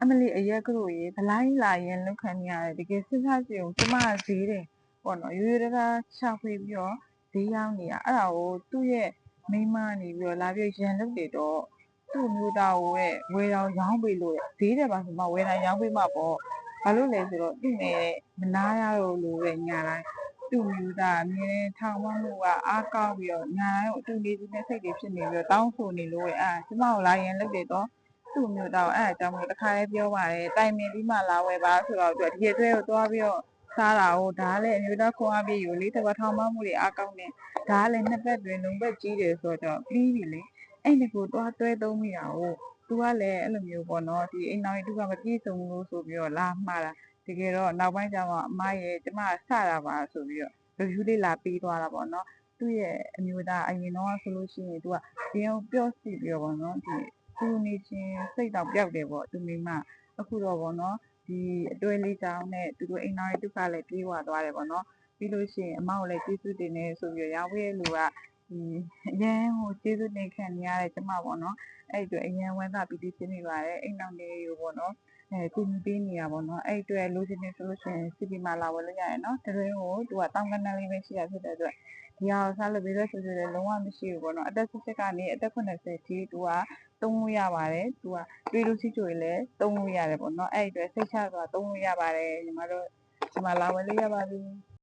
အမလီအရက်ကလို့ရေဘလိုင်းလာရင်လောက်ခံနေရတယ်တကယ်စဉ်းစားကြည့်အောင်ကျမကဈေးတယ်ပေါ့နော်ရိုးရိုးတကားရှာဖွေပြီးတော့ဈေးရောက်နေတာအဲ့ဒါကိုသူ့ရဲ့မိန်းမနေပြီးတော့လာပြီးရန်လုပ်တယ်တော့သူ့မျိုးသားကိုရဲ့ဝယ်တော်ရောင်းပေးလို့ဈေးတယ်ပါဆိုမှဝယ်တိုင်းရောင်းပေးမှာပေါ့ဘာလို့လဲဆိုတော့သူ့နဲ့မနာရတော့လို့ပဲညာတိုင်းသူ့မျိုးသားအမြဲတမ်းထောင်မမှုကအားကောင်းပြီးတော့ညာတိုင်းကိုအတူနေခြင်းနဲ့စိတ်တွေဖြစ်နေပြီးတော့တောင်းဆိုနေလို့ရဲ့အဲ့ကျမကိုလာရင်လုပ်တယ်တော့ သူ့မျိုးတော့အဲ့အကြောင်းမျိုးတစ်ခါလေးပြောပါတယ်တိုင်ပင်ပြီးမှလာဝယ်ပါဆိုတော့သူကဒီရက်တွဲကိုသွားပြီးတော့စားတာဟိုဒါကလည်းအမျိုးသားခွန်အားပြည့်ယူလေတပတ်ထောင်မမှုတွေအားကောင်းတယ်ဒါကလည်းနှစ်ပတ်တွင်လုံးပတ်ကြီးတယ်ဆိုတော့ပြီးပြီလေအဲ့ဒီကိုသွားတွဲသုံးမိတာကိုသူကလည်းအဲ့လိုမျိုးပေါ့နော်ဒီအိမ်တော်ကြီးသူကမပြည့်စုံလို့ဆိုပြီးတော့လာမှားတာတကယ်တော့နောက်ပိုင်းကျတော့အမရဲ့ကျမကစတာပါဆိုပြီးတော့ review လေးလာပေးသွားတာပေါ့နော်သူ့ရဲ့အမျိုးသားအရင်တော့ဆိုလို့ရှိရင်သူကဒီအောင်ပြောစီပြီးတော့ပေါ့နော်ဒီ သူနေချင်းစိတ်တော့ပျောက်တယ်ပေါ့သူမိမအခုတော့ဗောနော်ဒီအတွဲလေးကြောင်းနဲ့သူတို့အိမ်သားရဲ့ဒုက္ခလည်းပြေးသွားသွားတယ်ဗောနော်ပြီးလို့ရှိရင်အမောက်လည်းကျေးဇူးတင်နေဆိုပြီးတော့ရောင်းဝယ်လူကဒီအရန်ဟိုကျေးဇူးတင်ခံနေရတဲ့ကျမဗောနော်အဲ့အတွက်အရန်ဝမ်းသာပီတိဖြစ်နေပါတယ်အိမ်တော်လေးကိုဗောနော်အဲကူညီပေးနေရပါတော့အဲ့အတွက်လိုချင်နေဆိုလို့ရှိရင်စီပီမာလာဝယ်လို့ရတယ်နော်တရင်ကိုသူကတောင်းကနန်းလေးပဲရှိရဖြစ်တဲ့အတွက်ဒီဟာကိုစားလို့ပြီးတော့ဆိုဆိုလည်းလုံးဝမရှိဘူးပေါ့နော်အသက်စစ်ကနေအသက်80ထိသူက သုံးလို့ရပါတယ်သူကတွေးလို့ရှိကြရင်လည်းသုံးလို့ရတယ်ပေါ့နော်အဲ့ဒီအတွက်စိတ်ချစွာသုံးလို့ရပါတယ်ညီမတို့ဒီမှာလာဝယ်လို့ရပါပြီ